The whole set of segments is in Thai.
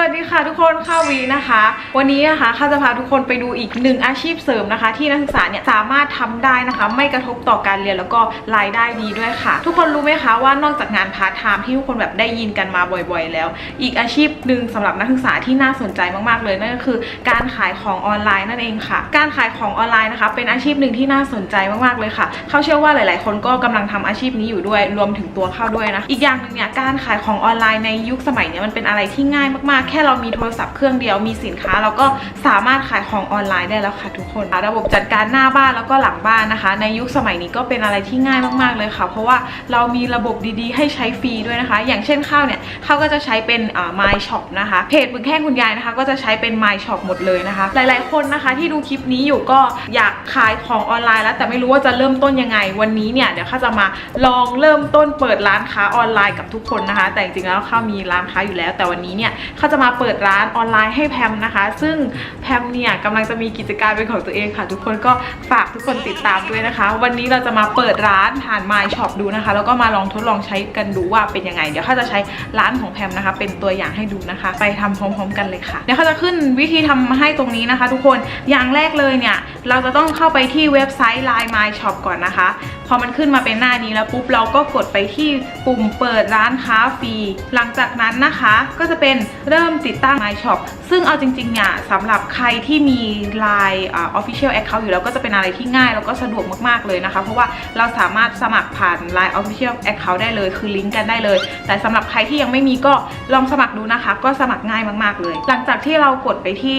สวัสดีค่ะทุกคนข้าวีนะคะ วันนี้นะคะข้าจะพาทุกคนไปดูอีกหนึ่งอาชีพเสริมนะคะ ที่นักศึกษาเนี่ยสามารถทำได้นะคะ ไม่กระทบต่อการเรียนแล้วก็รายได้ดีด้วยค่ะ ทุกคนรู้ไหมคะว่านอกจากงานพาร์ทไทม์ที่ทุกคนแบบได้ยินกันมาบ่อยๆ แล้ว อีกอาชีพหนึ่งสำหรับนักศึกษาที่น่าสนใจมากๆเลยนั่นก็คือ การขายของออนไลน์นั่นเองค่ะ การขายของออนไลน์นะคะ เป็นอาชีพหนึ่งที่น่าสนใจมากๆเลยค่ะเขาเชื่อว่าหลาย ๆ คนก็กำลังทำอาชีพนี้อยู่ด้วยรวมถึงตัวเข้าด้วยนะอีกอย่างหนึ่งเนี่ยการขายของออนไลน์ในยุคสมัยเนี้ยมันเป็นอะไรที่ง่ายมากๆแค่เรามีโทรศัพท์เครื่องเดียวมีสินค้า เราก็สามารถขายของออนไลน์ได้แล้วค่ะทุกคนระบบจัดการหน้าบ้านแล้วก็หลังบ้านนะคะ ในยุคสมัยนี้ก็เป็นอะไรที่ง่ายมากๆเลยค่ะ เพราะว่าเรามีระบบดีๆ ให้ใช้ฟรีด้วยนะคะ อย่างเช่นข้าวเนี่ยข้าวก็จะใช้เป็นอ่า My Shop นะคะเพจบึงแค่คุณยายนะคะ ก็จะใช้เป็น My Shop หมดเลยนะคะ หลายๆคนนะคะที่ดูคลิปนี้อยู่ก็อยากขายของออนไลน์แล้วแต่ไม่รู้ว่าจะเริ่มต้นยังไง วันนี้เนี่ยเดี๋ยวข้าจะมาลองเริ่มต้นเปิดร้านค้าออนไลน์กับทุกคนนะคะ แต่จริงๆแล้วข้ามีร้านค้าอยู่แล้ว แต่วันนี้เนี่ยข้าจะมาเปิดร้านออนไลน์ให้แพมนะคะ ซึ่งแพมเนี่ยกำลังจะมีกิจการเป็นของตัวเองค่ะ ทุกคนก็ฝากทุกคนติดตามด้วยนะคะ วันนี้เราจะมาเปิดร้านผ่าน My Shop ดูนะคะ แล้วก็มาลองทดลองใช้กันดูว่าเป็นยังไง เดี๋ยวเขาจะใช้ร้านของแพมนะคะ เป็นตัวอย่างให้ดูนะคะ ไปทำพร้อม ๆ กันเลยค่ะ เดี๋ยวเขาจะขึ้นวิธีทำให้ตรงนี้นะคะ ทุกคนอย่างแรกเลยเนี่ยเราจะต้องเข้าไปที่เว็บไซต์ Line My Shop ก่อนนะคะ พอมันขึ้นมาเป็นหน้านี้แล้วปุ๊บเราก็กดไปที่ปุ่มเปิดร้านค้าฟรี หลังจากนั้นนะคะ ก็จะเป็นเริ่มติดตั้ง My Shop ซึ่งเอาจริงๆเนี่ยสำหรับใครที่มี Line อ่า Official Account อยู่แล้วก็จะเป็นอะไรที่ง่ายแล้วก็สะดวกมากๆเลยนะคะ เพราะว่าเราสามารถสมัครผ่าน Line Official Account ได้เลยคือลิงก์กันได้เลย แต่สำหรับใครที่ยังไม่มีก็ลองสมัครดูนะคะ ก็สมัครง่ายมากๆเลย หลังจากที่เรากดไปที่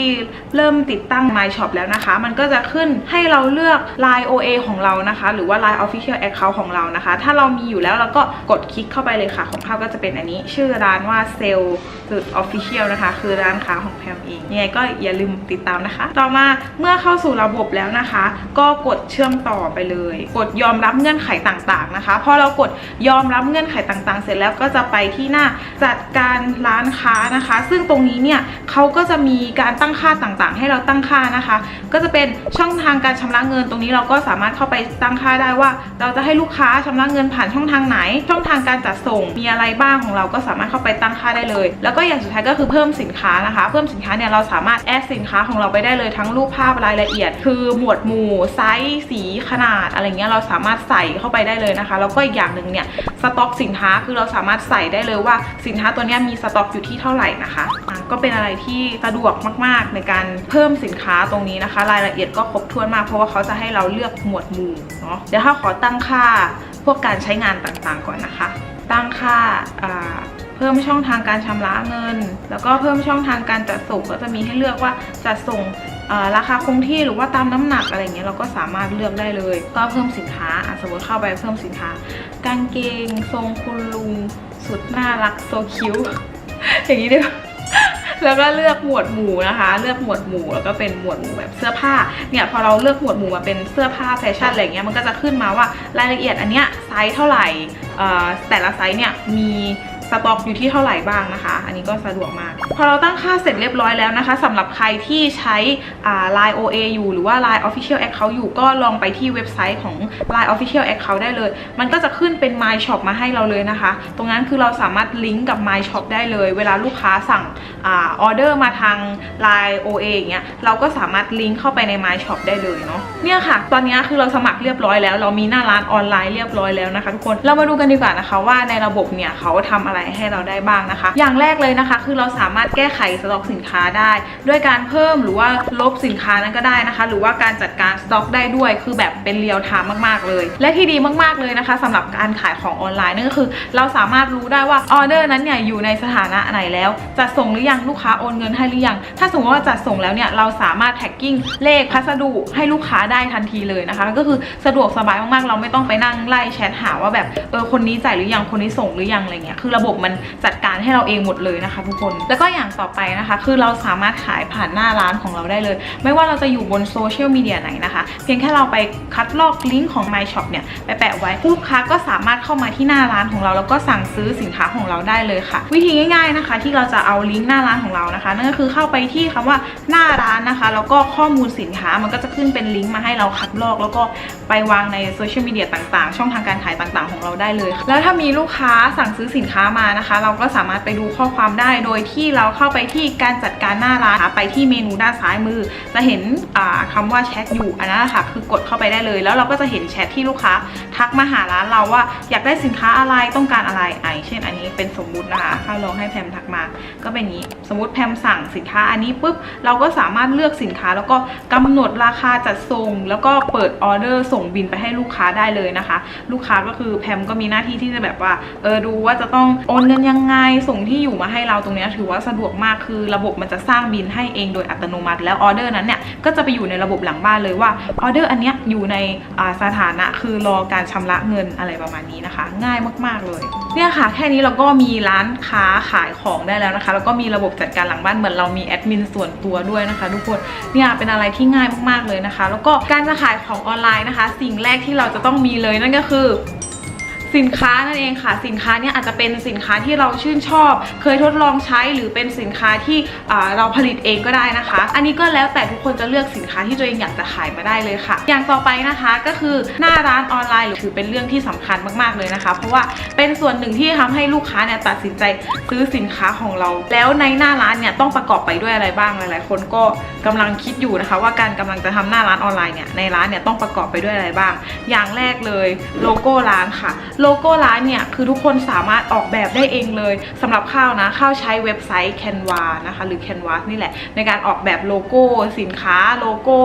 เริ่มติดตั้ง My Shop แล้วนะคะ มันก็จะขึ้นให้เราเลือก Line OA ของเรานะคะ หรือว่า Line Official Account ของเรานะคะ ถ้าเรามีอยู่แล้วเราก็กดคลิกเข้าไปเลยค่ะ ของข้าวก็จะเป็นอันนี้ ชื่อร้านว่า s e l l จุด Official นะคะ คือร้านค้าของแพมเองยังไงก็อย่าลืมติดตามนะคะ ต่อมาเมื่อเข้าสู่ระบบแล้วนะคะ ก็กดเชื่อมต่อไปเลย กดยอมรับเงื่อนไขต่างๆนะคะพอเรากดยอมรับเงื่อนไขต่างๆ เสร็จแล้วก็จะไปที่หน้าจัดการร้านค้านะคะ ซึ่งตรงนี้เนี่ยเขาก็จะมีการตั้งค่าต่างๆ ให้เราตั้งค่านะคะ ก็จะเป็นช่องทางการชำระเงินตรงนี้เราก็สามารถเข้าไปตั้งค่าได้ว่า เราจะให้ลูกค้าชำระเงินผ่านช่องทางไหน ช่องทางการจัดส่งมีอะไรบ้างของเราก็สามารถเข้าไปตั้งค่าได้เลย แล้วก็อย่างสุดท้ายก็คือเพิ่มสินค้านะคะ เพิ่มสินค้าเนี่ยเราสามารถแอดสินค้าของเราไปได้เลยทั้งรูปภาพรายละเอียด คือหมวดหมู่ไซส์สีขนาดอะไรเงี้ยเราสามารถใส่เข้าไปได้เลยนะคะ แล้วก็อีกอย่างหนึ่งเนี่ยสต็อกสินค้าคือเราสามารถใส่ได้เลยว่าสินค้าตัวนี้มีสต็อกอยู่ที่เท่าไหร่นะคะ ก็เป็นอะไรที่สะดวกมาก ๆ ในการเพิ่มสินค้าตรงนี้นะคะ รายละเอียดก็ครบถ้วนมากเพราะว่าเขาจะให้เราเลือกหมวดหมู่เนาะเดี๋ยวถ้าขอตั้งค่าพวกการใช้งานต่างๆก่อนนะคะ ตั้งค่าเพิ่มช่องทางการชำระเงิน แล้วก็เพิ่มช่องทางการจัดส่งก็จะมีให้เลือกว่าจัดส่งราคาคงที่หรือว่าตามน้ำหนักอะไรเงี้ยเราก็สามารถเลือกได้เลย ก็เพิ่มสินค้าสมมติเข้าไปเพิ่มสินค้ากางเกง ทรงคุณลุง สุดน่ารักโซคิวอย่างนี้ด้วย แล้วก็เลือกหมวดหมู่นะคะ เลือกหมวดหมู่แล้วก็เป็นหมวดหมู่แบบเสื้อผ้า เนี่ยพอเราเลือกหมวดหมู่มาเป็นเสื้อผ้าแฟชั่นอะไรเงี้ยมันก็จะขึ้นมาว่ารายละเอียดอันเนี้ยไซส์เท่าไหร่อ่อแต่ละไซส์เนี่ยมีสต็อกอยู่ที่เท่าไหร่บ้างนะคะ อันนี้ก็สะดวกมาก พอเราตั้งค่าเสร็จเรียบร้อยแล้วนะคะสำหรับใครที่ใช้ Line OA อยู่หรือว่า Line Official Account อยู่ก็ลองไปที่เว็บไซต์ของ Line Official Account ได้เลย มันก็จะขึ้นเป็น My Shop มาให้เราเลยนะคะ ตรงนั้นคือเราสามารถลิงก์กับ My Shop ได้เลย เวลาลูกค้าสั่งออเดอร์มาทาง Line OA อย่างเงี้ยเราก็สามารถลิงก์เข้าไปใน My Shop ได้เลยเนาะเนี่ยค่ะ ตอนนี้คือเราสมัครเรียบร้อยแล้ว เรามีหน้าร้านออนไลน์เรียบร้อยแล้วนะคะทุกคนเรามาดูกันดีกว่านะคะว่าในระบบเนี่ยเขาทำอะไรให้เราได้บ้างนะคะ อย่างแรกเลยนะคะ คือเราสามารถแก้ไขสต็อกสินค้าได้ ด้วยการเพิ่มหรือว่าลบสินค้านั้นก็ได้นะคะ หรือว่าการจัดการสต็อกได้ด้วยคือแบบเป็นเรียลไทม์มากๆเลย และที่ดีมากๆเลยนะคะสำหรับการขายของออนไลน์นั่นก็คือ เราสามารถรู้ได้ว่าออเดอร์นั้นเนี่ยอยู่ในสถานะไหนแล้วจะส่งหรือยังลูกค้าโอนเงินให้หรือยังถ้าสมมติว่าจัดส่งแล้วเนี่ยเราสามารถแท็กกิ้งเลขพัสดุให้ลูกค้าได้ทันทีเลยนะคะ ก็คือสะดวกสบายมากๆ เราไม่ต้องไปนั่งไล่แชทหาว่าแบบเออคนนี้จ่ายหรือยังคนนี้ส่งหรือยังอะไรเงี้ยคือระบบมันจัดการให้เราเองหมดเลยนะคะ ทุกคนแล้วก็อย่างต่อไปนะคะ คือเราสามารถขายผ่านหน้าร้านของเราได้เลยไม่ว่าเราจะอยู่บนโซเชียลมีเดียไหนนะคะ เพียงแค่เราไปคัดลอกลิงก์ของ My Shop เนี่ยไปแปะไว้ลูกค้าก็สามารถเข้ามาที่หน้าร้านของเรา แล้วก็สั่งซื้อสินค้าของเราได้เลยค่ะ วิธีง่าย ๆนะคะ ที่เราจะเอาลิงก์หน้าร้านของเรานะคะ นั่นก็คือเข้าไปที่คำว่าหน้าร้านนะคะ แล้วก็ข้อมูลสินค้ามันก็จะขึ้นเป็นลิงก์มาให้เราคัดลอก แล้วก็ไปวางในโซเชียลมีเดียต่างๆ ช่องทางการขายต่างๆ ของเราได้เลยค่ะแล้วถ้ามีลูกค้าสั่งซื้อสินค้ามานะคะ เราก็สามารถไปดูข้อความได้โดยที่เราเข้าไปที่การจัดการหน้าร้านไปที่เมนูด้านซ้ายมือจะเห็นอ่าคำว่าแชทอยู่อันนั้นนะคะคือกดเข้าไปได้เลย แล้วเราก็จะเห็นแชทที่ลูกค้าทักมาหาร้านเราว่า อยากได้สินค้าอะไรต้องการอะไรไอเช่น อันนี้เป็นสมมุตินะคะถ้าลองให้แพมทักมา ก็เป็นอย่างนี้สมมติแพมสั่งสินค้าอันนี้ปุ๊บเราก็สามารถเลือกสินค้า แล้วก็กำหนดราคาจัดส่ง แล้วก็เปิดออเดอร์ส่งบินไปให้ลูกค้าได้เลยนะคะ ลูกค้าก็คือแพมก็มีหน้าที่ที่จะแบบว่าเออดูว่าจะต้องโอนเงินยังไงส่งที่อยู่มาให้เราตรงนี้ถือว่าสะดวกมากคือระบบมันจะสร้างบินให้เองโดยอัตโนมัติแล้วออเดอร์นั้นเนี่ยก็จะไปอยู่ในระบบหลังบ้านเลยว่าออเดอร์อันเนี้ยอยู่ในสถานะคือรอการชำระเงินอะไรประมาณนี้นะคะ ง่ายมากๆเลยเนี่ยค่ะแค่นี้เราก็มีร้านค้าขายของได้แล้วนะคะ แล้วก็มีระบบจัดการหลังบ้านเหมือนเรามีแอดมินส่วนตัวด้วยนะคะทุกคนเนี่ยเป็นอะไรที่ง่ายมากๆเลยนะคะ แล้วก็การจะขายของออนไลน์นะคะ สิ่งแรกที่เราจะต้องมีเลยนั่นก็คือ สินค้านั่นเองค่ะ สินค้าเนี่ยอาจจะเป็นสินค้าที่เราชื่นชอบ เคยทดลองใช้หรือเป็นสินค้าที่เราผลิตเองก็ได้นะคะ อันนี้ก็แล้วแต่ทุกคนจะเลือกสินค้าที่ตัวเองอยากจะขายมาได้เลยค่ะ อย่างต่อไปนะคะก็คือหน้าร้านออนไลน์ถือเป็นเรื่องที่สำคัญมากๆเลยนะคะ เพราะว่าเป็นส่วนหนึ่งที่ทำให้ลูกค้าเนี่ยตัดสินใจซื้อสินค้าของเรา แล้วในหน้าร้านเนี่ยต้องประกอบไปด้วยอะไรบ้างหลายๆ คนก็กำลังคิดอยู่นะคะ ว่าการกำลังจะทำหน้าร้านออนไลน์เนี่ยในร้านเนี่ยต้องประกอบไปด้วยอะไรบ้าง อย่างแรกเลยโลโก้ร้านค่ะโลโก้ร้านเนี่ยคือทุกคนสามารถออกแบบได้เองเลยสำหรับข้าวนะข้าวใช้เว็บไซต์ Canva นะคะหรือ Canvas นี่แหละในการออกแบบโลโก้สินค้าโลโก้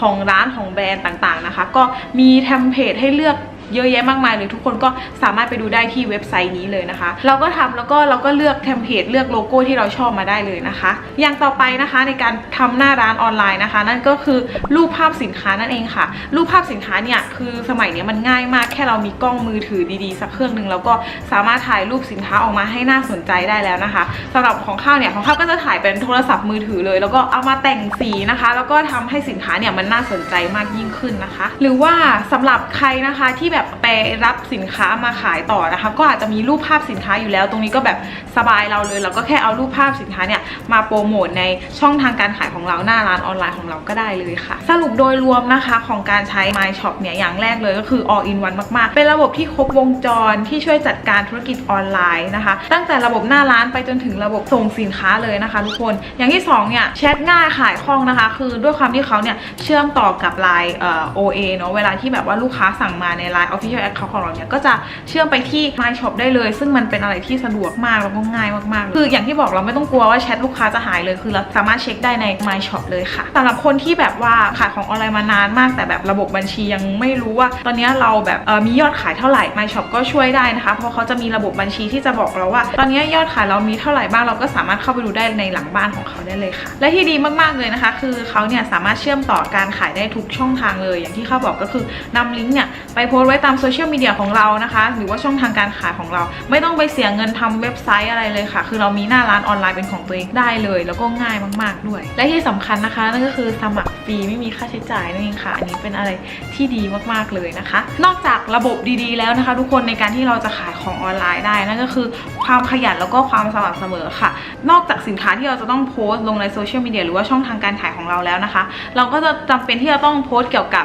ของร้านของแบรนด์ต่างๆนะคะ ก็มีเทมเพลตให้เลือก เยอะแยะมากมายเลยทุกคนก็สามารถไปดูได้ที่เว็บไซต์นี้เลยนะคะ เราก็ทำแล้วก็เราก็เลือกเทมเพลตเลือกโลโก้ที่เราชอบมาได้เลยนะคะ อย่างต่อไปนะคะในการทำหน้าร้านออนไลน์นะคะ นั่นก็คือรูปภาพสินค้านั่นเองค่ะ รูปภาพสินค้าเนี่ยคือสมัยนี้มันง่ายมากแค่เรามีกล้องมือถือดีๆ สักเครื่องหนึ่งแล้วก็สามารถถ่ายรูปสินค้าออกมาให้น่าสนใจได้แล้วนะคะสำหรับของข้าวเนี่ยของข้าวก็จะถ่ายเป็นโทรศัพท์มือถือเลย แล้วก็เอามาแต่งสีนะคะ แล้วก็ทำให้สินค้าเนี่ยมันน่าสนใจมากยิ่งขึ้นนะคะ หรือว่าสำหรับใครนะคะที่แบบไปรับสินค้ามาขายต่อนะคะ ก็อาจจะมีรูปภาพสินค้าอยู่แล้ว ตรงนี้ก็แบบสบายเราเลย เราก็แค่เอารูปภาพสินค้าเนี่ยมาโปรโมทในช่องทางการขายของเราหน้าร้านออนไลน์ของเราก็ได้เลยค่ะ สรุปโดยรวมนะคะของการใช้ My Shop เนี่ยอย่างแรกเลยก็คือ all in one มากๆ เป็นระบบที่ครบวงจรที่ช่วยจัดการธุรกิจออนไลน์นะคะ ตั้งแต่ระบบหน้าร้านไปจนถึงระบบส่งสินค้าเลยนะคะ ทุกคน อย่างที่สองเนี่ยแชทง่ายขายคล่องนะคะ คือด้วยความที่เขาเนี่ยเชื่อมต่อกับ Line เอ่อ OA เนาะเวลาที่แบบว่าลูกค้าสั่งมาใน Line Official Account ของเราเนี่ยก็จะเชื่อมไปที่ My Shop ได้เลย ซึ่งมันเป็นอะไรที่สะดวกมากแล้วก็ง่ายมากๆ คืออย่างที่บอกเราไม่ต้องกลัวว่าแชทลูกค้าจะหายเลย คือเราสามารถเช็คได้ใน My Shop เลยค่ะสำหรับคนที่แบบว่าขายของออนไลน์มานานมาก แต่แบบระบบบัญชียังไม่รู้ว่า ตอนนี้เราแบบมียอดขายเท่าไหร่ My Shop ก็ช่วยได้นะคะ เพราะเขาจะมีระบบบัญชีที่จะบอกเราว่า ตอนนี้ยอดขายเรามีเท่าไหร่บ้าง เราก็สามารถเข้าไปดูได้ในหลังบ้านของเขาได้เลยค่ะ และที่ดีมากๆเลยนะคะ คือเขาเนี่ยสามารถเชื่อมต่อการขายได้ทุกช่องทางเลย อย่างที่เขาบอกก็คือนำลิงก์เนี่ยไปโพสไว้ตามโซเชียลมีเดียของเรานะคะ หรือว่าช่องทางการขายของเรา ไม่ต้องไปเสียเงินทำเว็บไซต์อะไรเลยค่ะ คือเรามีหน้าร้านออนไลน์เป็นของตัวเองได้เลย แล้วก็ง่ายมาก ๆด้วย และที่สำคัญนะคะนั่นก็คือสมัครฟรีไม่มีค่าใช้จ่ายนั่นเองค่ะ อันนี้เป็นอะไรที่ดีมากๆเลยนะคะ นอกจากระบบดีๆ แล้วนะคะ ทุกคนในการที่เราจะขายของออนไลน์ได้นั่นก็คือความขยันแล้วก็ความสม่ำเสมอค่ะ นอกจากสินค้าที่เราจะต้องโพสต์ลงในโซเชียลมีเดียหรือว่าช่องทางการขายของเราแล้วนะคะ เราก็จะจำเป็นที่จะต้องโพสต์เกี่ยวกับ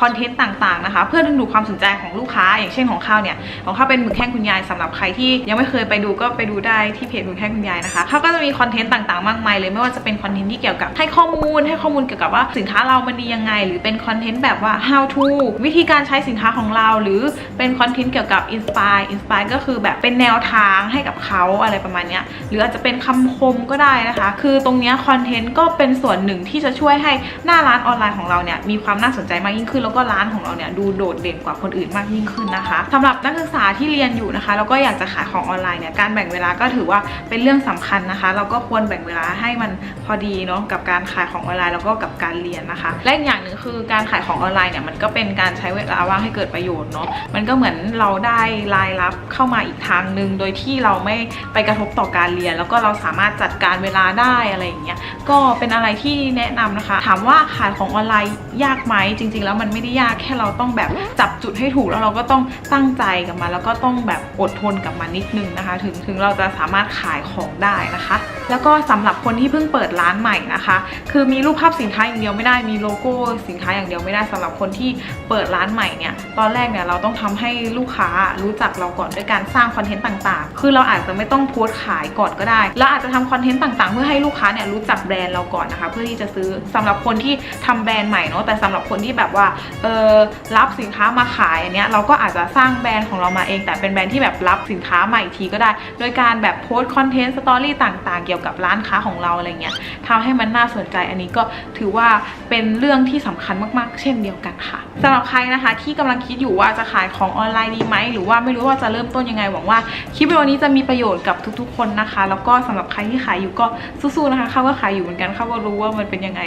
คอนเทนต์ต่างๆนะคะ เพื่อดึงดูดความสนใจของลูกค้า อย่างเช่นของข้าวเนี่ยของข้าวเป็นหมึกแห้งคุณยายสำหรับใครที่ยังไม่เคยไปดูก็ไปดูได้ที่เพจหมึกแห้งคุณยายนะคะเขาก็จะมีคอนเทนต์ต่างๆมากมายเลยไม่ว่าจะเป็นคอนเทนต์ที่เกี่ยวกับให้ข้อมูลให้ข้อมูลเกี่ยวกับว่าสินค้าเรามันดียังไง หรือเป็นคอนเทนต์แบบว่า how to วิธีการใช้สินค้าของเรา หรือเป็นคอนเทนต์เกี่ยวกับ inspire inspire ก็คือแบบเป็นแนวทางให้กับเขาอะไรประมาณนี้หรืออาจจะเป็นคำคมก็ได้นะคะ คือตรงนี้คอนเทนต์ก็เป็นส่วนหนึ่งที่จะช่วยให้หน้าร้านออนไลน์ของเราเนี่ยมีความน่าสนใจมากยิ่งขึ้นแล้วก็ร้านของเราเนี่ยดูโดดเด่นกว่าคนอื่นมากยิ่งขึ้นนะคะสำหรับนักศึกษาที่เรียนอยู่นะคะแล้วก็อยากจะขายของออนไลน์เนี่ยการแบ่งเวลาก็ถือว่าเป็นเรื่องสำคัญนะคะ เราก็ควรแบ่งเวลาให้มันพอดีเนาะกับการขายของออนไลน์แล้วก็กับการเรียนนะคะ และอีกอย่างหนึ่งคือการขายของออนไลน์เนี่ยมันก็เป็นการใช้เวลาว่างให้เกิดประโยชน์เนาะมันก็เหมือนเราได้รายรับเข้ามาอีกทางหนึ่งโดยที่เราไม่ไปกระทบต่อการเรียน แล้วก็เราสามารถจัดการเวลาได้อะไรอย่างเงี้ยก็เป็นอะไรที่แนะนำนะคะ ถามว่าขายของออนไลน์ยากไหมจริง ๆ แล้วมันไม่ได้ยากแค่เราต้องแบบจับจุดให้ถูกแล้วเราก็ต้องตั้งใจกับมันแล้วก็ต้องแบบอดทนกับมันนิดนึงนะคะ ถึงถึงเราจะสามารถขายของได้นะคะ แล้วก็สำหรับคนที่เพิ่งเปิดร้านใหม่นะคะ คือมีรูปภาพสินค้าอย่างเดียวไม่ได้มีโลโก้สินค้าอย่างเดียวไม่ได้สำหรับคนที่เปิดร้านใหม่เนี่ยตอนแรกเนี่ยเราต้องทำให้ลูกค้ารู้จักเราก่อนด้วยการสร้างคอนเทนต์ต่างๆ คือเราอาจจะไม่ต้องโพสต์ขายก่อนก็ได้เราอาจจะทำคอนเทนต์ต่างๆ เพื่อให้ลูกค้าเนี่ยรู้จักแบรนด์เราก่อนนะคะ เพื่อที่จะซื้อสำหรับคนที่ทำแบรนด์ใหม่เนาะแต่สำหรับคนที่แบบว่าเออรับสินค้ามาขายอันเนี้ยเราก็อาจจะสร้างแบรนด์ของเรามาเอง แต่เป็นแบรนด์ที่แบบรับสินค้าใหม่อีกทีก็ได้ โดยการแบบโพสต์คอนเทนต์สตอรี่ต่างๆ เกี่ยวกับร้านค้าของเราอะไรเงี้ยทำให้มันน่าสนใจอันนี้ก็ถือว่าเป็นเรื่องที่สำคัญมากๆ เช่นเดียวกันค่ะสำหรับใครนะคะที่กำลังคิดอยู่ว่าจะขายของออนไลน์ดีไหมหรือว่าไม่รู้ว่าจะเริ่มต้นยังไงหวังว่าคลิปวิดีโอนี้จะมีประโยชน์กับทุกๆ คนนะคะ แล้วก็สำหรับใครที่ขายอยู่ก็สู้ๆนะคะเข้าก็ขายอยู่เหมือนกันเข้าก็รู้ว่ามันเป็นยังไง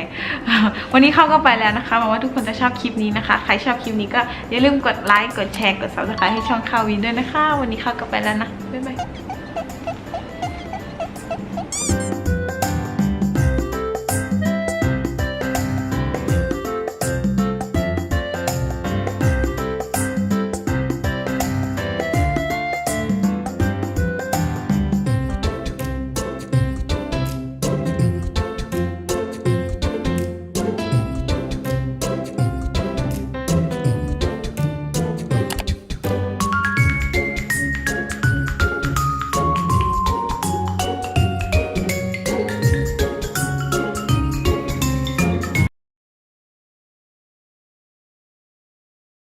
วันนี้เข้าก็ไปแล้วนะคะหวังว่าทุกคนจะชอบคลิปนี้นะคะ ใครชอบคลิปนี้ก็อย่าลืมกดดไลค์ กดแชร์ กด subscribe ให้ช่องข่าววินด้วยนะคะ วันนี้ข่าวก็ไปแล้วนะ บ๊ายบาย